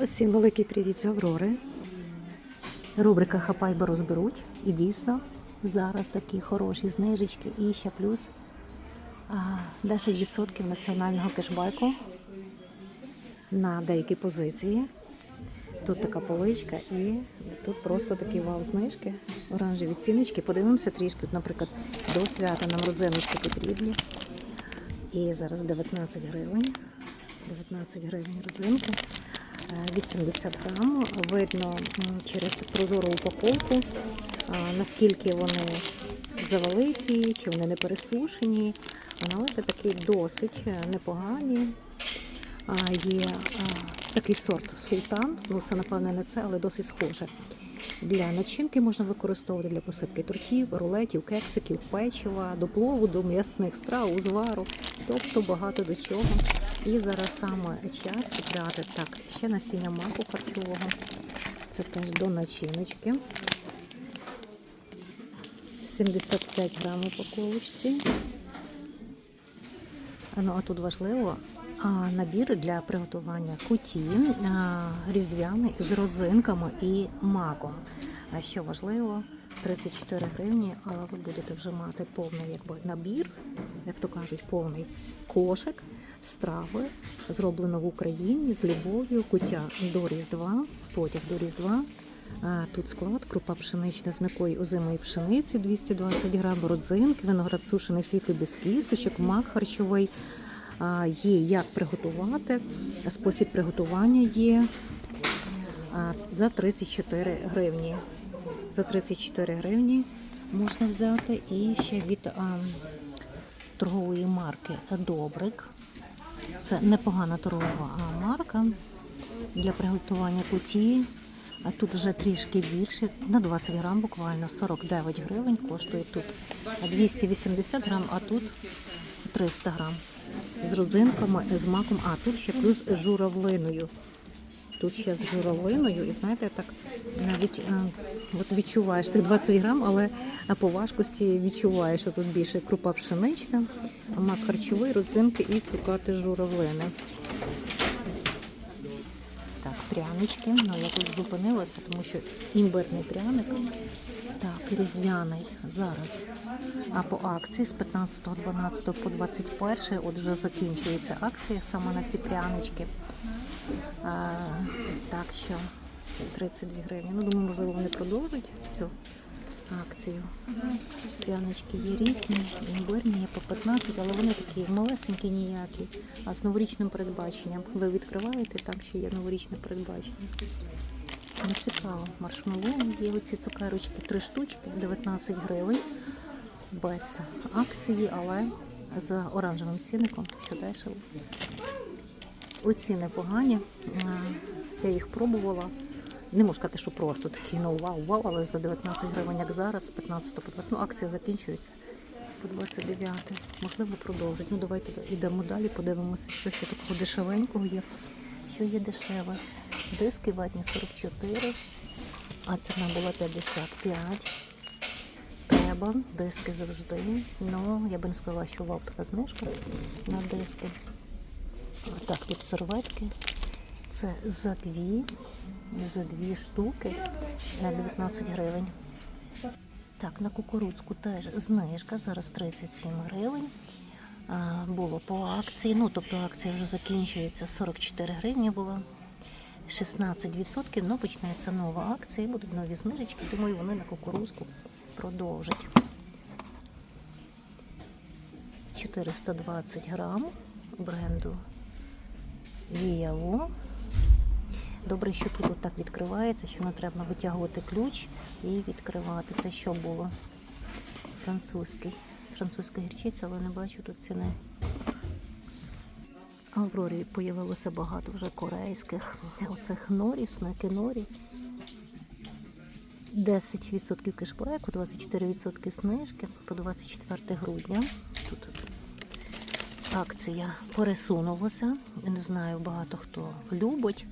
Усім великий привіт з Аврори. Рубрика Хапай бо розберуть. І дійсно зараз такі хороші знижечки і ще плюс 10% національного кешбеку на деякі позиції. Тут така поличка і тут просто такі вау знижки, оранжеві ціночки. Подивимося трішки, От, наприклад, до свята нам родзиночки потрібні. І зараз 19 гривень. 19 гривень родзинки. Е, 80 грам. Видно через прозору упаковку, наскільки вони завеликі, чи вони не пересушені. Аналоги такі досить е, непогані. Є такий сорт султан. Ну це напевне не це, але досить схоже. Для начинки можна використовувати для посипки тортів, рулетів, кексиків, печива, до плову, до м'ясних страв, узвару, тобто багато до чого. І зараз саме час купляти так, ще насіння маку харчового. Це теж до начиночки. 75 грам упаковочці. Ну, а тут важливо набір для приготування куті різдвяний з родзинками і маком. А що важливо, 34 гривні, але ви будете вже мати повний якби, набір, як то кажуть, повний кошик страви, зроблено в Україні з любов'ю, куття до Різдва, потяг до Різдва. Тут склад, крупа пшенична з м'якої озимої пшениці 220 грам, родзинки, виноград сушений світлий без кісточок, мак харчовий. Є як приготувати, спосіб приготування є за 34 гривні. За 34 гривні можна взяти і ще від а, торгової марки Добрик. Це непогана торгова марка для приготування куті. А тут вже трішки більше, на 20 грам буквально 49 гривень коштує тут 280 грам, а тут 300 грам. З родзинками, з маком, а тут ще плюс з журавлиною. Тут ще з журавлиною, і знаєте, так навіть е, от відчуваєш тих 20 грам, але по важкості відчуваєш, що тут більше крупа пшенична, мак харчовий, родзинки і цукати журавлини. Так, прянички. Ну, я тут зупинилася, тому що імбирний пряник. Так, різдвяний зараз. А по акції з 15.12 по 21 от вже закінчується акція саме на ці прянички. А, так що 32 гривні. Ну, думаю, можливо, вони продовжать цю акцію. Прянички є різні, імбирні, є по 15, але вони такі малесенькі ніякі, а з новорічним передбаченням. Ви відкриваєте, там ще є новорічне передбачення. Не цікаво, маршмеллоу є оці цукерочки, три штучки, 19 гривень, без акції, але з оранжевим цінником, що дешево. Оці непогані. Е, Я їх пробувала. Не можу сказати, що просто такі, ну вау, вау, але за 19 гривень, як зараз, з 15 по 20. Ну, акція закінчується по 29. Можливо, продовжить. Ну, давайте йдемо далі, подивимося, що ще такого дешевенького є. Що є дешеве? Диски ватні 44, а ціна була 55. Треба, диски завжди. Ну, я би не сказала, що вау така знижка на диски. Так, тут серветки. Це за дві, за дві штуки на 19 гривень. Так, на кукурудзку теж знижка, зараз 37 гривень. Було по акції, ну тобто акція вже закінчується, 44 гривні було. 16%, ну почнеться нова акція, і будуть нові знижечки, думаю, вони на кукурузку продовжать. 420 грам бренду Віяло. Добре, що тут так відкривається, що не треба витягувати ключ і відкривати. Це що було? Французький. Французька гірчиця, але не бачу тут ціни. Аврорі появилося багато вже корейських. Оцих норі, снеки норі. 10% кешбеку, 24% знижки по 24 грудня. Тут акція пересунулася. Не знаю, багато хто любить.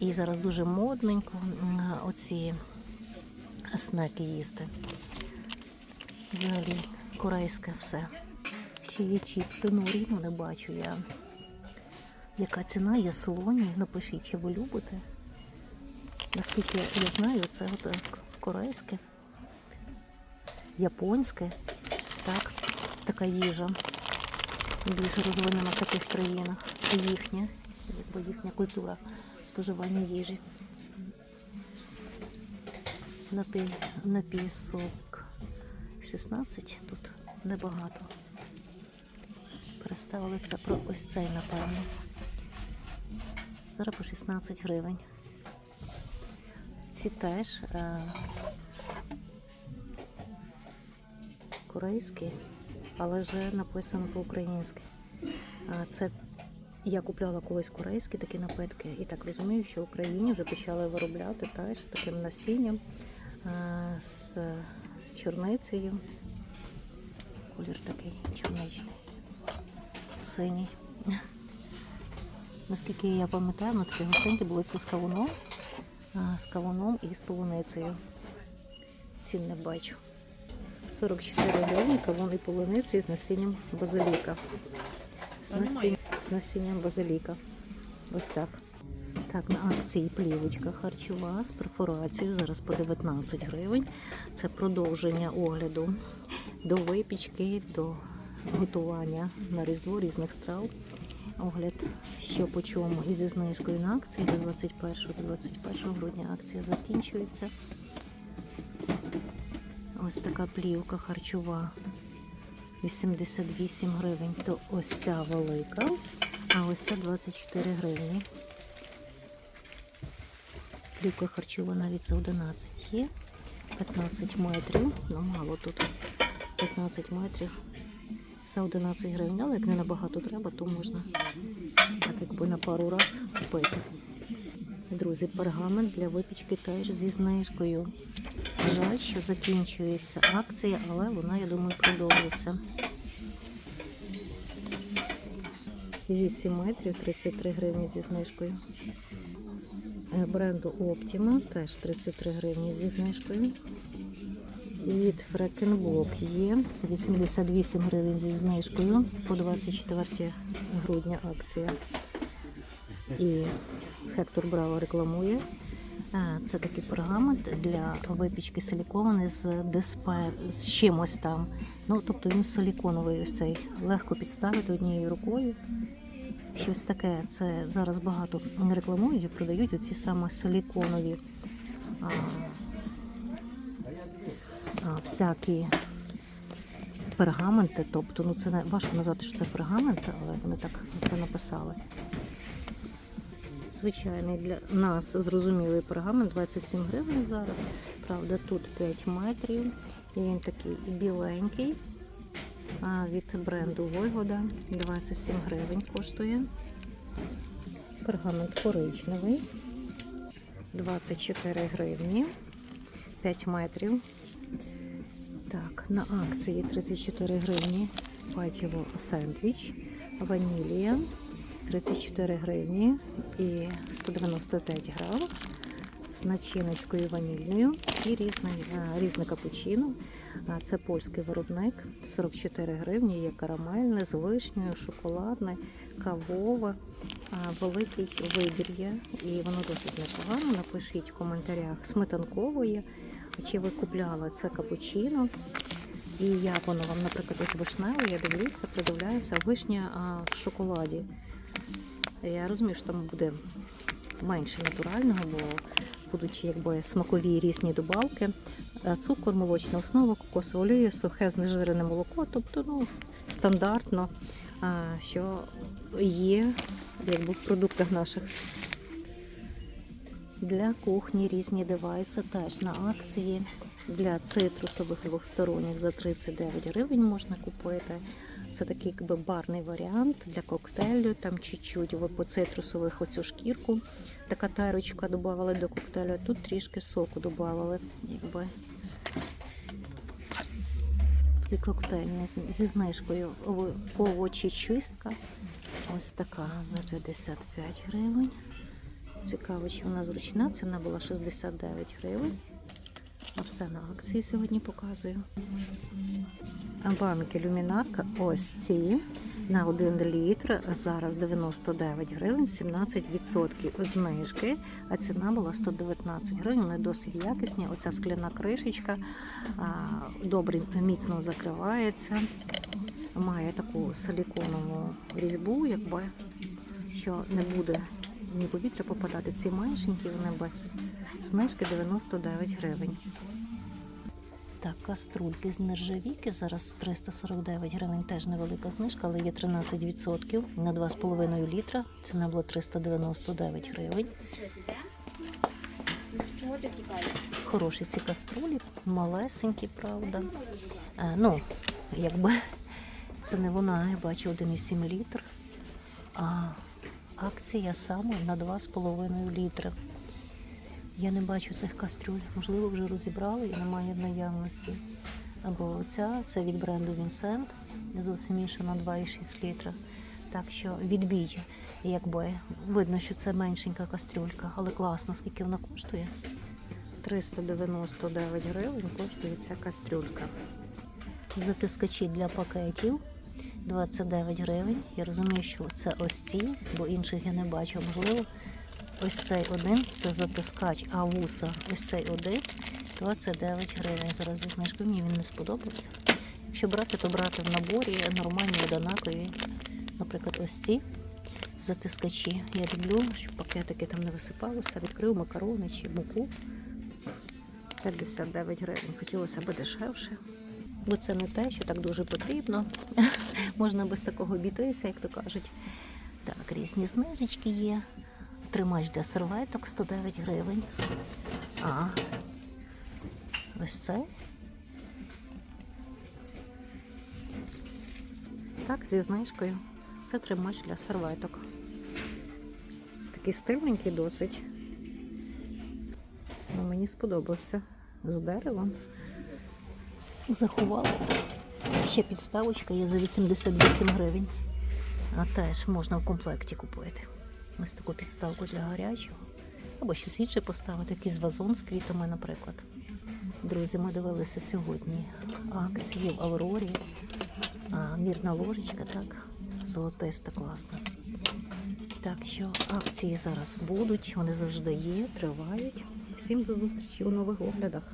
І зараз дуже модненько оці снеки їсти. Взагалі корейське все. Ще є чіпси, ну не бачу я. Яка ціна є солоні? Напишіть, чи ви любите. Наскільки я знаю, це от е, корейське, японське, так, така їжа більш розвинена в таких країнах. Це їхня, якби їхня культура споживання їжі. Напій, напій сок 16, тут небагато. Переставили це про ось цей, напевно. Зараз по 16 гривень. Ці теж е, корейські, але вже написано по-українськи. А Це я купляла колись корейські такі напитки, і так розумію, що в Україні вже почали виробляти теж з таким насінням, е, з чорницею. Колір такий чорничний, синій. Наскільки я пам'ятаю, ну такі густенькі були це з кавуном, з кавуном і з полуницею. Цін не бачу. 44 гривні кавун і полуниці з насінням базиліка. З, насінням, з насінням базиліка. Ось так. Так, на акції плівочка харчова з перфорацією. Зараз по 19 гривень. Це продовження огляду до випічки, до готування на різдво різних страв. Огляд, що по чому і зі знижкою на акції до 21 до 21 грудня акція закінчується. Ось така плівка харчова 88 гривень. То ось ця велика, а ось ця 24 гривні. Плівка харчова навіть за 11 є. 15 метрів. Ну, мало тут. 15 метрів. За 11 гривень, але як не набагато треба, то можна так якби на пару раз купити. Друзі, пергамент для випічки теж зі знижкою. Жаль, що закінчується акція, але вона, я думаю, продовжиться. 8 метрів 33 гривні зі знижкою. Е, Бренду Optima теж 33 гривні зі знижкою. Від Фрекенблок є. Це 88 гривень зі знижкою по 24 грудня акція. І Хектор Браво рекламує. А, Це такий пергамент для випічки силікований з диспе з чимось там. Ну, тобто він силіконовий ось цей. Легко підставити однією рукою. Щось таке. Це зараз багато рекламують і продають оці саме силіконові а, а, всякі пергаменти. Тобто, ну це не важко назвати, що це пергамент, але вони так це написали. Звичайний для нас зрозумілий пергамент 27 гривень зараз. Правда, тут 5 метрів. І він такий біленький. Від бренду Войгода 27 гривень коштує. Пергамент коричневий. 24 гривні. 5 метрів. Так, на акції 34 гривні. Печиво сендвіч, ванілія 34 гривні і 195 грам з начиночкою ванільною і різне, різне капучино. Це польський виробник, 44 гривні, є карамельне з вишнею, шоколадне, кавове. Великий вибір є і воно досить непогано. Напишіть в коментарях сметанкової. Чи ви купляли це капучино? І як воно вам, наприклад, із вишневою, я дивлюся, придивляюся, вишня а, в шоколаді. Я розумію, що там буде менше натурального, бо будуть якби смакові різні добавки. Цукор, молочна основа, кокосова олія, сухе знежирене молоко, тобто ну, стандартно, що є якби, в продуктах наших. Для кухні різні девайси теж на акції. Для цитрусових двохсторонніх за 39 гривень можна купити. Це такий якби барний варіант для коктейлю. Там чуть-чуть по цитрусових оцю шкірку. Така тарочка додавали до коктейлю. а Тут трішки соку додавали. Якби. Такий коктейльний зі знижкою овочі чистка. Ось така за 55 гривень. Цікаво, чи вона зручна. Ціна була 69 гривень. А все на акції сьогодні показую. Банки люмінарка ось ці на 1 літр. Зараз 99 гривень, 17% знижки, а ціна була 119 гривень. Вони досить якісні. Оця скляна кришечка добре міцно закривається. Має таку силіконову різьбу, якби що не буде ні повітря попадати. Ці меншенькі, вони без знижки 99 гривень. Так, каструльки з нержавійки зараз 349 гривень, теж невелика знижка, але є 13% на 2,5 літра. Ціна була 399 гривень. Хороші ці каструлі, малесенькі, правда. Е, ну, якби це не вона, я бачу 1,7 літр. А акція саме на 2,5 літри. Я не бачу цих кастрюль. Можливо, вже розібрали і немає в наявності. Або ця, це від бренду Vincent, зовсім інша на 2,6 літра. Так що відбій, якби видно, що це меншенька кастрюлька, але класно, скільки вона коштує. 399 гривень коштує ця кастрюлька. Затискачі для пакетів 29 гривень. Я розумію, що це ось ці, бо інших я не бачу. Можливо, ось цей один це затискач, а вуса ось цей один 29 гривень. Зараз зі знижкою мені він не сподобався. Якщо брати, то брати в наборі нормальні однакові. Наприклад, ось ці затискачі. Я люблю, щоб пакетики там не висипалися. Відкрив макарони чи муку. 59 гривень. Хотілося б дешевше. Бо це не те, що так дуже потрібно. Можна без такого обійтися, як то кажуть. Так, різні знижечки є. Тримач для серветок 109 гривень. А ось це. Так, зі знижкою. Це тримач для серветок. Такий стильненький досить. Ну, мені сподобався з деревом. Заховали. Ще підставочка є за 88 гривень. А теж можна в комплекті купити. Ось таку підставку для гарячого. Або щось інше поставити, якийсь вазон з квітами, наприклад. Друзі, ми дивилися сьогодні акції в Аврорі. А, мірна ложечка, так, золотиста, класна. Так що акції зараз будуть, вони завжди є, тривають. Всім до зустрічі у нових оглядах.